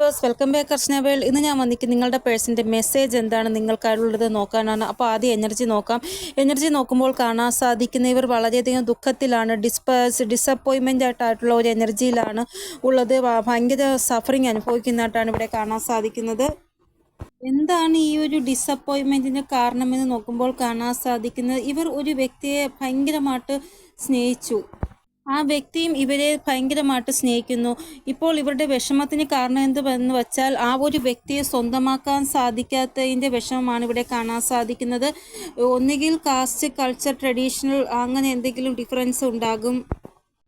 Bus welcome back അർച്ചന ഇന്ന് ഞാൻ വന്നിരിക്കും നിങ്ങളുടെ പേഴ്സന്റെ മെസ്സേജ് എന്താണ് നിങ്ങൾക്കായുള്ളത് നോക്കാനാണ്. അപ്പോൾ ആദ്യം എനർജി നോക്കാം. എനർജി നോക്കുമ്പോൾ കാണാൻ സാധിക്കുന്ന ഇവർ വളരെയധികം ദുഃഖത്തിലാണ് ഡിസ്പേഴ്സ് ഡിസപ്പോയിൻമെന്റ് ആയിട്ടുള്ള ഒരു എനർജിയിലാണ് ഉള്ളത്. ഭയങ്കര സഫറിങ് അനുഭവിക്കുന്നതായിട്ടാണ് ഇവിടെ കാണാൻ സാധിക്കുന്നത്. എന്താണ് ഈ ഒരു ഡിസപ്പോയിൻമെന്റിന് കാരണമെന്ന് നോക്കുമ്പോൾ കാണാൻ സാധിക്കുന്നത്? ഇവർ ഒരു വ്യക്തിയെ ഭയങ്കരമായിട്ട് സ്നേഹിച്ചു. ആ വ്യക്തിയും ഇവരെ ഭയങ്കരമായിട്ട് സ്നേഹിക്കുന്നു. ഇപ്പോൾ ഇവരുടെ വിഷമത്തിന് കാരണം എന്തെന്ന് വെച്ചാൽ ആ ഒരു വ്യക്തിയെ സ്വന്തമാക്കാൻ സാധിക്കാത്തതിന്റെ വിഷമമാണ് ഇവിടെ കാണാൻ സാധിക്കുന്നത്. ഒന്നുകിൽ കാസ്റ്റ് കൾച്ചർ ട്രഡീഷണൽ അങ്ങനെ എന്തെങ്കിലും ഡിഫറൻസ് ഉണ്ടാകും.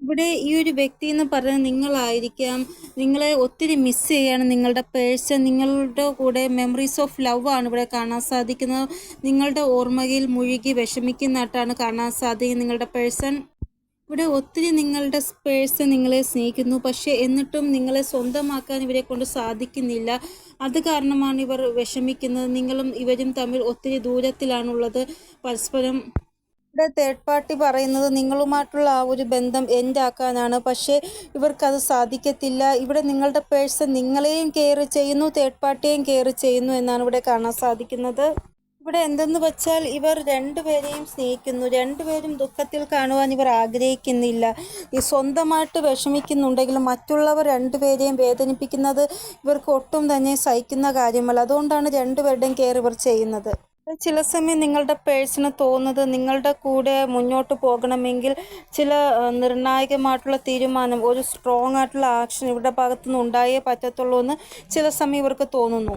ഇവിടെ ഈ ഒരു വ്യക്തി എന്ന് പറയുന്നത് നിങ്ങളായിരിക്കാം. നിങ്ങളെ ഒത്തിരി മിസ് ചെയ്യാണ്. നിങ്ങളുടെ പേഴ്സൺ നിങ്ങളുടെ കൂടെ മെമ്മറീസ് ഓഫ് ലവ് ആണ് ഇവിടെ കാണാൻ സാധിക്കുന്നത്. നിങ്ങളുടെ ഓർമ്മയിൽ മുഴുകി വിഷമിക്കുന്നതായിട്ടാണ് കാണാൻ സാധിക്കുന്നത് നിങ്ങളുടെ പേഴ്സൺ ഇവിടെ ഒത്തിരി നിങ്ങളുടെ സ്പേഴ്സ് നിങ്ങളെ സ്നേഹിക്കുന്നു. പക്ഷേ എന്നിട്ടും നിങ്ങളെ സ്വന്തമാക്കാൻ ഇവരെ കൊണ്ട് സാധിക്കുന്നില്ല. അത് കാരണമാണ് ഇവർ വിഷമിക്കുന്നത്. നിങ്ങളും ഇവരും തമ്മിൽ ഒത്തിരി ദൂരത്തിലാണുള്ളത്. പരസ്പരം ഇവിടെ തേർഡ് പാർട്ടി പറയുന്നത് നിങ്ങളുമായിട്ടുള്ള ആ ഒരു ബന്ധം എൻഡ് ആക്കാനാണ്. പക്ഷേ ഇവർക്കത് സാധിക്കത്തില്ല. ഇവിടെ നിങ്ങളുടെ പേഴ്സൺ നിങ്ങളെയും കെയർ ചെയ്യുന്നു തേർഡ് പാർട്ടിയെയും കെയർ ചെയ്യുന്നു എന്നാണ് ഇവിടെ കാണാൻ സാധിക്കുന്നത്. ഇവിടെ എന്തെന്ന് വെച്ചാൽ ഇവർ രണ്ടുപേരെയും സ്നേഹിക്കുന്നു. രണ്ടുപേരും ദുഃഖത്തിൽ കാണുവാൻ ഇവർ ആഗ്രഹിക്കുന്നില്ല. ഈ സ്വന്തമായിട്ട് വിഷമിക്കുന്നുണ്ടെങ്കിലും മറ്റുള്ളവർ രണ്ടുപേരെയും വേദനിപ്പിക്കുന്നത് ഇവർക്ക് ഒട്ടും തന്നെ സഹിക്കുന്ന കാര്യമല്ല. അതുകൊണ്ടാണ് രണ്ടുപേരുടെയും കെയർ ഇവർ ചെയ്യുന്നത്. ചില സമയം നിങ്ങളുടെ പേഴ്സണ് തോന്നുന്നത് നിങ്ങളുടെ കൂടെ മുന്നോട്ട് പോകണമെങ്കിൽ ചില നിർണായകമായിട്ടുള്ള തീരുമാനം ഒരു സ്ട്രോങ് ആയിട്ടുള്ള ആക്ഷൻ ഇവരുടെ ഭാഗത്തുനിന്ന് ഉണ്ടായേ പറ്റത്തുള്ളൂ എന്ന് ചില സമയം ഇവർക്ക് തോന്നുന്നു.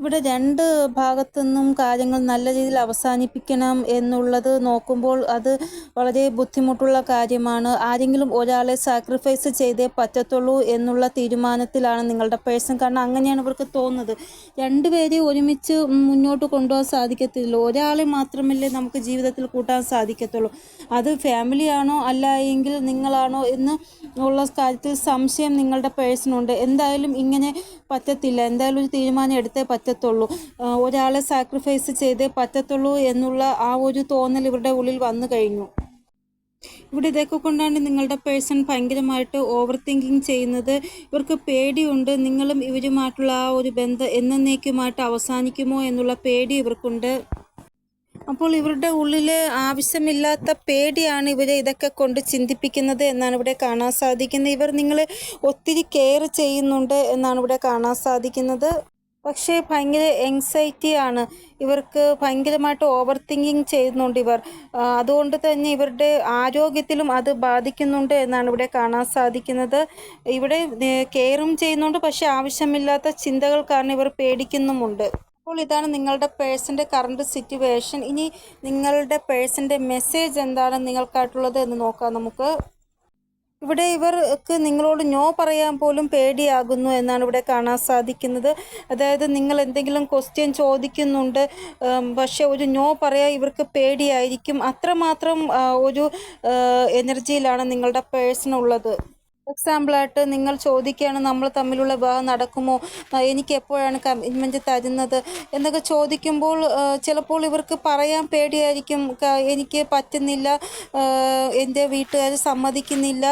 ഇവിടെ രണ്ട് ഭാഗത്തുനിന്നും കാര്യങ്ങൾ നല്ല രീതിയിൽ അവസാനിപ്പിക്കണം എന്നുള്ളത് നോക്കുമ്പോൾ അത് വളരെ ബുദ്ധിമുട്ടുള്ള കാര്യമാണ്. ആരെങ്കിലും ഒരാളെ സാക്രിഫൈസ് ചെയ്തേ പറ്റത്തുള്ളൂ എന്നുള്ള തീരുമാനത്തിലാണ് നിങ്ങളുടെ പേഴ്സൺ കാരണം അങ്ങനെയാണ് ഇവർക്ക് തോന്നുന്നത്. രണ്ടുപേരെയും ഒരുമിച്ച് മുന്നോട്ട് കൊണ്ടുപോകാൻ സാധിക്കത്തില്ല. ഒരാളെ മാത്രമല്ലേ നമുക്ക് ജീവിതത്തിൽ കൂട്ടാൻ സാധിക്കത്തുള്ളൂ. അത് ഫാമിലിയാണോ അല്ല എങ്കിൽ നിങ്ങളാണോ എന്ന് ഉള്ള കാര്യത്തിൽ സംശയം നിങ്ങളുടെ പേഴ്സണുണ്ട് എന്തായാലും ഇങ്ങനെ പറ്റത്തില്ല. എന്തായാലും ഒരു തീരുമാനം എടുത്തേ പറ്റത്തുള്ളൂ. ഒരാളെ സാക്രിഫൈസ് ചെയ്തേ പറ്റത്തുള്ളൂ എന്നുള്ള ആ ഒരു തോന്നൽ ഇവരുടെ ഉള്ളിൽ വന്നു കഴിഞ്ഞു. ഇവിടെ ഇതൊക്കെ കൊണ്ടാണ് നിങ്ങളുടെ പേഴ്സൺ ഭയങ്കരമായിട്ട് ഓവർ തിങ്കിങ് ചെയ്യുന്നത്. ഇവർക്ക് പേടിയുണ്ട്. നിങ്ങളും ഇവരുമായിട്ടുള്ള ആ ഒരു ബന്ധം എന്നേക്കുമായിട്ട് അവസാനിക്കുമോ എന്നുള്ള പേടി ഇവർക്കുണ്ട്. അപ്പോൾ ഇവരുടെ ഉള്ളിൽ ആവശ്യമില്ലാത്ത പേടിയാണ് ഇവരെ ഇതൊക്കെ കൊണ്ട് ചിന്തിപ്പിക്കുന്നത് എന്നാണ് ഇവിടെ കാണാൻ സാധിക്കുന്നത്. ഇവർ നിങ്ങളെ ഒത്തിരി കെയർ ചെയ്യുന്നുണ്ട് എന്നാണ് ഇവിടെ കാണാൻ സാധിക്കുന്നത്. പക്ഷേ ഭയങ്കര എങ്സൈറ്റി ആണ്. ഇവർക്ക് ഭയങ്കരമായിട്ട് ഓവർ തിങ്കിങ് ചെയ്യുന്നുണ്ട് ഇവർ. അതുകൊണ്ട് തന്നെ ഇവരുടെ ആരോഗ്യത്തിലും അത് ബാധിക്കുന്നുണ്ട് എന്നാണ് ഇവിടെ കാണാൻ സാധിക്കുന്നത്. ഇവിടെ കെയറും ചെയ്യുന്നുണ്ട് പക്ഷേ ആവശ്യമില്ലാത്ത ചിന്തകൾ കാരണം ഇവർ പേടിക്കുന്നുമുണ്ട്. അപ്പോൾ ഇതാണ് നിങ്ങളുടെ പേഴ്സന്റെ കറണ്ട് സിറ്റുവേഷൻ ഇനി നിങ്ങളുടെ പേഴ്സന്റെ മെസ്സേജ് എന്താണ് നിങ്ങൾക്കായിട്ടുള്ളത് എന്ന് നോക്കാം നമുക്ക്. ഇവിടെ ഇവർക്ക് നിങ്ങളോട് ഞോ പറയാൻ പോലും പേടിയാകുന്നു എന്നാണ് ഇവിടെ കാണാൻ സാധിക്കുന്നത്. അതായത് നിങ്ങൾ എന്തെങ്കിലും ക്വസ്റ്റ്യൻ ചോദിക്കുന്നുണ്ട് പക്ഷെ ഒരു ഞോ പറയാൻ ഇവർക്ക് പേടിയായിരിക്കും. അത്രമാത്രം ഒരു എനർജിയിലാണ് നിങ്ങളുടെ പേഴ്സൺ ഉള്ളത്. എക്സാമ്പിളായിട്ട് നിങ്ങൾ ചോദിക്കുകയാണ് നമ്മൾ തമ്മിലുള്ള വിവാഹം നടക്കുമോ? എനിക്ക് എപ്പോഴാണ് കമ്മിറ്റ്മെന്റ് തരുന്നത്? എന്നൊക്കെ ചോദിക്കുമ്പോൾ ചിലപ്പോൾ ഇവർക്ക് പറയാൻ പേടിയായിരിക്കും എനിക്ക് പറ്റുന്നില്ല എന്റെ വീട്ടുകാർ സമ്മതിക്കുന്നില്ല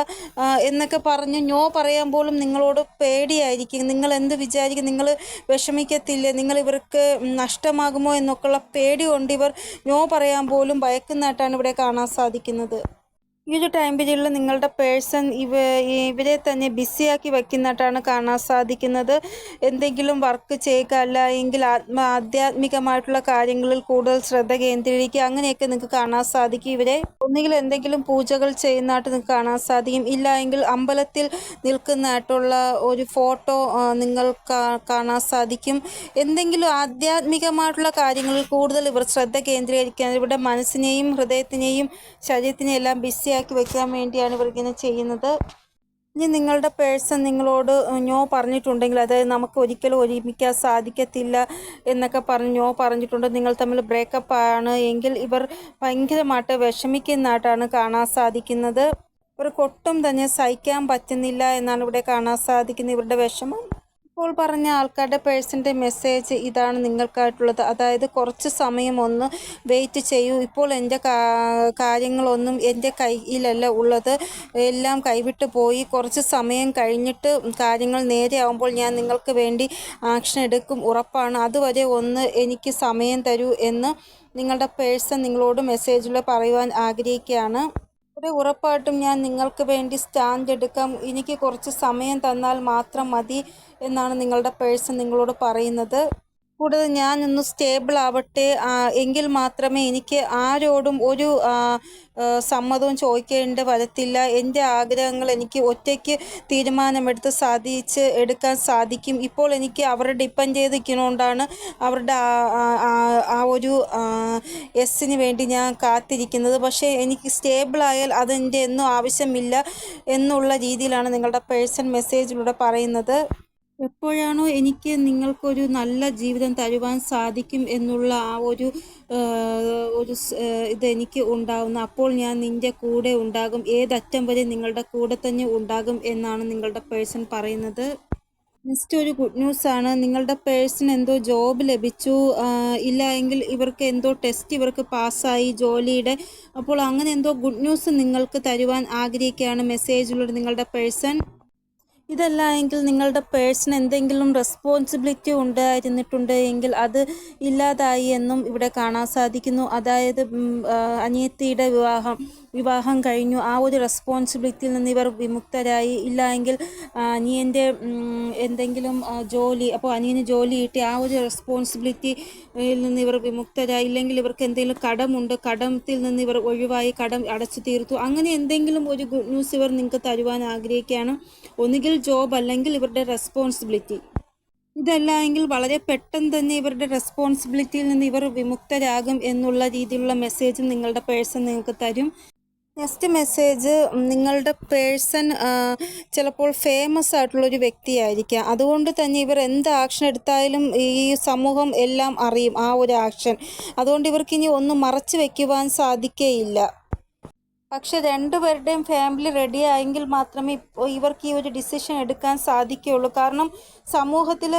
എന്നൊക്കെ പറഞ്ഞ് ഞോ പറയാൻ പോലും നിങ്ങളോട് പേടിയായിരിക്കും. നിങ്ങൾ എന്ത് വിചാരിക്കും? നിങ്ങൾ വിഷമിക്കത്തില്ലേ? നിങ്ങൾ ഇവർക്ക് നഷ്ടമാകുമോ എന്നൊക്കെയുള്ള പേടി കൊണ്ട് ഇവർ ഞോ പറയാൻ പോലും ഭയക്കുന്നതായിട്ടാണ് ഇവിടെ കാണാൻ സാധിക്കുന്നത്. ഈ ഒരു ടൈം പീരീഡിൽ നിങ്ങളുടെ പേഴ്സൺ ഇവ ഇവരെ തന്നെ ബിസിയാക്കി വെക്കുന്നതായിട്ടാണ് കാണാൻ സാധിക്കുന്നത്. എന്തെങ്കിലും വർക്ക് ചെയ്യുക അല്ല എങ്കിൽ ആത്മ ആധ്യാത്മികമായിട്ടുള്ള കാര്യങ്ങളിൽ കൂടുതൽ ശ്രദ്ധ കേന്ദ്രീകരിക്കുക. അങ്ങനെയൊക്കെ നിങ്ങൾക്ക് കാണാൻ സാധിക്കും ഇവരെ. ഒന്നുകിൽ എന്തെങ്കിലും പൂജകൾ ചെയ്യുന്നതായിട്ട് നിങ്ങൾക്ക് കാണാൻ സാധിക്കും. ഇല്ല എങ്കിൽ അമ്പലത്തിൽ നിൽക്കുന്നതായിട്ടുള്ള ഒരു ഫോട്ടോ നിങ്ങൾ കാണാൻ സാധിക്കും. എന്തെങ്കിലും ആധ്യാത്മികമായിട്ടുള്ള കാര്യങ്ങളിൽ കൂടുതൽ ഇവർ ശ്രദ്ധ കേന്ദ്രീകരിക്കാൻ ഇവരുടെ മനസ്സിനെയും ഹൃദയത്തിനെയും ശരീരത്തിനെയും എല്ലാം ബിസിയാക്കി വെക്കാൻ വേണ്ടിയാണ് ഇവർക്കിങ്ങനെ ചെയ്യുന്നത്. ഇനി നിങ്ങളുടെ പേഴ്സൺ നിങ്ങളോട് ഞോ പറഞ്ഞിട്ടുണ്ടെങ്കിൽ അതായത് നമുക്ക് ഒരിക്കലും ഒരുമിക്കാൻ സാധിക്കത്തില്ല എന്നൊക്കെ പറഞ്ഞ് ഞോ പറഞ്ഞിട്ടുണ്ട്. നിങ്ങൾ തമ്മിൽ ബ്രേക്കപ്പ് ആണ് എങ്കിൽ ഇവർ ഭയങ്കരമായിട്ട് വിഷമിക്കുന്നതായിട്ടാണ് കാണാൻ സാധിക്കുന്നത്. ഇവർക്ക് ഒട്ടും തന്നെ സഹിക്കാൻ പറ്റുന്നില്ല എന്നാണ് ഇവിടെ കാണാൻ സാധിക്കുന്നത്. ഇവരുടെ വിഷമം ഇപ്പോൾ പറഞ്ഞ ആൾക്കാരുടെ പേഴ്സന്റെ മെസ്സേജ് ഇതാണ് നിങ്ങൾക്കായിട്ടുള്ളത്. അതായത് കുറച്ച് സമയം ഒന്ന് വെയിറ്റ് ചെയ്യൂ. ഇപ്പോൾ എന്റെ കാര്യങ്ങളൊന്നും എന്റെ കയ്യിലല്ല ഉള്ളത്. എല്ലാം കൈവിട്ട് പോയി. കുറച്ച് സമയം കഴിഞ്ഞിട്ട് കാര്യങ്ങൾ നേരെയാവുമ്പോൾ ഞാൻ നിങ്ങൾക്ക് വേണ്ടി ആക്ഷൻ എടുക്കും. ഉറപ്പാണ്. അതുവരെ ഒന്ന് എനിക്ക് സമയം തരൂ എന്ന് നിങ്ങളുടെ പേഴ്സൺ നിങ്ങളോട് മെസ്സേജിൽ പറയുവാൻ ആഗ്രഹിക്കുകയാണ്. ഇവിടെ ഉറപ്പായിട്ടും ഞാൻ നിങ്ങൾക്ക് വേണ്ടി സ്റ്റാൻഡ് എടുക്കാം. എനിക്ക് കുറച്ച് സമയം തന്നാൽ മാത്രം മതി എന്നാണ് നിങ്ങളുടെ പേഴ്സൺ നിങ്ങളോട് പറയുന്നത്. കൂടുതൽ ഞാനൊന്ന് സ്റ്റേബിൾ ആവട്ടെ. എങ്കിൽ മാത്രമേ എനിക്ക് ആരോടും ഒരു സമ്മതവും ചോദിക്കേണ്ട വരത്തില്ല. എന്റെ ആഗ്രഹങ്ങൾ എനിക്ക് ഒറ്റയ്ക്ക് തീരുമാനമെടുത്ത് സാധിച്ച് എടുക്കാൻ സാധിക്കും. ഇപ്പോൾ എനിക്ക് അവരെ ഡിപ്പെൻഡ് ചെയ്ത് നിൽക്കുന്നതുകൊണ്ടാണ് അവരുടെ ആ- ഒരു എസ്സിന് വേണ്ടി ഞാൻ കാത്തിരിക്കുന്നത്. പക്ഷേ എനിക്ക് സ്റ്റേബിളായാൽ അതെന്റെ ഒന്നും ആവശ്യമില്ല എന്നുള്ള രീതിയിലാണ് നിങ്ങളുടെ പേഴ്സൺ മെസ്സേജിലൂടെ പറയുന്നത്. എപ്പോഴാണോ എനിക്ക് നിങ്ങൾക്കൊരു നല്ല ജീവിതം തരുവാൻ സാധിക്കും എന്നുള്ള ആ ഒരു ഒരു ഇത് എനിക്ക് അപ്പോൾ ഞാൻ നിന്റെ കൂടെ ഉണ്ടാകും. ഏതറ്റം വരെ നിങ്ങളുടെ കൂടെ തന്നെ ഉണ്ടാകും എന്നാണ് നിങ്ങളുടെ പേഴ്സൺ പറയുന്നത്. നെക്സ്റ്റ് ഒരു ഗുഡ് ന്യൂസ് ആണ്. നിങ്ങളുടെ പേഴ്സൺ എന്തോ ജോബ് ലഭിച്ചു. ഇല്ല എങ്കിൽ ഇവർക്ക് എന്തോ ടെസ്റ്റ് ഇവർക്ക് പാസ്സായി ജോലിയുടെ. അപ്പോൾ അങ്ങനെ എന്തോ ഗുഡ് ന്യൂസ് നിങ്ങൾക്ക് തരുവാൻ ആഗ്രഹിക്കുകയാണ്. മെസ്സേജിലൂടെ നിങ്ങളുടെ പേഴ്സൺ. ഇതല്ല എങ്കിൽ നിങ്ങളുടെ പേഴ്സൺ എന്തെങ്കിലും റെസ്പോൺസിബിലിറ്റി ഉണ്ടായിരുന്നിട്ടുണ്ട് എങ്കിൽ അത് ഇല്ലാതായി എന്നും ഇവിടെ കാണാൻ സാധിക്കുന്നു. അതായത് അനിയത്തിയുടെ വിവാഹം. വിവാഹം കഴിഞ്ഞു. ആ ഒരു റെസ്പോൺസിബിലിറ്റിയിൽ നിന്ന് ഇവർ വിമുക്തരായി. ഇല്ല എങ്കിൽ അനിയന്റെ എന്തെങ്കിലും ജോലി അപ്പോൾ അനിയന് ജോലി കിട്ടി. ആ ഒരു റെസ്പോൺസിബിലിറ്റിയിൽ നിന്ന് ഇവർ വിമുക്തരായി. ഇല്ലെങ്കിൽ ഇവർക്ക് എന്തെങ്കിലും കടമുണ്ട്. കടത്തിൽ നിന്ന് ഇവർ ഒഴിവായി കടം അടച്ചു തീർത്തു. അങ്ങനെ എന്തെങ്കിലും ഒരു ഗുഡ് ന്യൂസ് ഇവർ നിങ്ങൾക്ക് തരുവാൻ ആഗ്രഹിക്കുകയാണ്. ഒന്നുകിൽ ജോബ് അല്ലെങ്കിൽ ഇവരുടെ റെസ്പോൺസിബിലിറ്റി ഇതല്ല എങ്കിൽ വളരെ പെട്ടെന്ന് തന്നെ ഇവരുടെ റെസ്പോൺസിബിലിറ്റിയിൽ നിന്ന് ഇവർ വിമുക്തരാകും എന്നുള്ള രീതിയിലുള്ള മെസ്സേജും നിങ്ങളുടെ പേഴ്സൺ നിങ്ങൾക്ക് തരും. നെക്സ്റ്റ് മെസ്സേജ് നിങ്ങളുടെ പേഴ്സൺ ചിലപ്പോൾ ഫേമസ് ആയിട്ടുള്ള ഒരു വ്യക്തിയായിരിക്കാം. അതുകൊണ്ട് തന്നെ ഇവർ എന്ത് ആക്ഷൻ എടുത്താലും ഈ സമൂഹം എല്ലാം അറിയും ആ ഒരു ആക്ഷൻ അതുകൊണ്ട് ഇവർക്ക് ഇനി ഒന്നും മറച്ചു വെക്കുവാൻ സാധിക്കുകയില്ല പക്ഷെ രണ്ടുപേരുടെയും ഫാമിലി റെഡി ആയെങ്കിൽ മാത്രമേ ഇപ്പോൾ ഇവർക്ക് ഈ ഒരു ഡിസിഷൻ എടുക്കാൻ സാധിക്കുകയുള്ളൂ. കാരണം സമൂഹത്തിൽ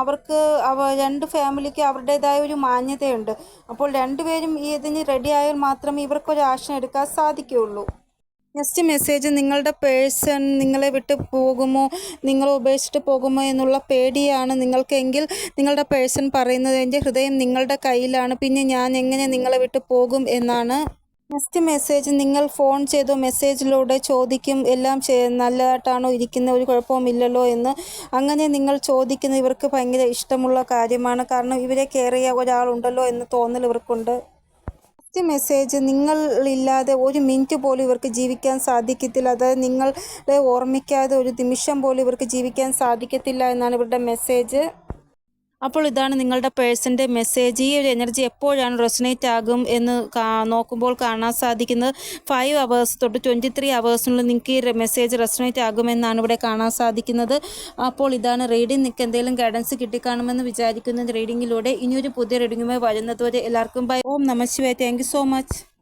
അവർക്ക് അവ രണ്ട് ഫാമിലിക്ക് അവരുടേതായ ഒരു മാന്യതയുണ്ട്. അപ്പോൾ രണ്ടുപേരും ഇതിന് റെഡി ആയാൽ മാത്രമേ ഇവർക്കൊരു ആക്ഷൻ എടുക്കാൻ സാധിക്കുകയുള്ളൂ. നെക്സ്റ്റ് മെസ്സേജ് നിങ്ങളുടെ പേഴ്സൺ നിങ്ങളെ വിട്ട് പോകുമോ? നിങ്ങളെ ഉപേക്ഷിച്ചിട്ട് പോകുമോ എന്നുള്ള പേടിയാണ് നിങ്ങൾക്കെങ്കിൽ നിങ്ങളുടെ പേഴ്സൺ പറയുന്നത്. എന്റെ ഹൃദയം നിങ്ങളുടെ കയ്യിലാണ്. പിന്നെ ഞാൻ എങ്ങനെ നിങ്ങളെ വിട്ട് പോകും എന്നാണ് നെക്സ്റ്റ് മെസ്സേജ് നിങ്ങൾ ഫോൺ ചെയ്തോ മെസ്സേജിലൂടെ ചോദിക്കും എല്ലാം നല്ലതായിട്ടാണോ ഇരിക്കുന്നത് ഒരു കുഴപ്പവുമില്ലല്ലോ എന്ന്. അങ്ങനെ നിങ്ങൾ ചോദിക്കുന്ന ഇവർക്ക് ഭയങ്കര ഇഷ്ടമുള്ള കാര്യമാണ്. കാരണം ഇവരെ കെയർ ചെയ്യാൻ ഒരാളുണ്ടല്ലോ എന്ന് തോന്നൽ ഇവർക്കുണ്ട്. നെക്സ്റ്റ് മെസ്സേജ് നിങ്ങളില്ലാതെ ഒരു മിനിറ്റ് പോലും ഇവർക്ക് ജീവിക്കാൻ സാധിക്കത്തില്ല. അതായത് നിങ്ങളെ ഓർമ്മിക്കാതെ ഒരു നിമിഷം പോലും ഇവർക്ക് ജീവിക്കാൻ സാധിക്കത്തില്ല എന്നാണ് ഇവരുടെ മെസ്സേജ് അപ്പോൾ ഇതാണ് നിങ്ങളുടെ പേഴ്സന്റെ മെസ്സേജ്. ഈ ഒരു എനർജി എപ്പോഴാണ് റെസനേറ്റ് ആകും എന്ന് നോക്കുമ്പോൾ കാണാൻ സാധിക്കുന്നത്. ഫൈവ് അവേഴ്സ് തൊട്ട് ട്വന്റി ത്രീ അവേഴ്സിനുള്ളിൽ നിങ്ങൾക്ക് ഈ മെസ്സേജ് റെസനേറ്റ് ആകുമെന്നാണ് ഇവിടെ കാണാൻ സാധിക്കുന്നത്. അപ്പോൾ ഇതാണ് റീഡിംഗ് നിങ്ങൾക്ക് എന്തെങ്കിലും ഗൈഡൻസ് കിട്ടിക്കാണുമെന്ന് വിചാരിക്കുന്ന. റീഡിങ്ങിലൂടെ ഇനിയൊരു പുതിയ റീഡിങ്ങുമായി വരുന്നതുവരെ എല്ലാവർക്കും ബൈ ഓം നമ ശിവായ. Thank so much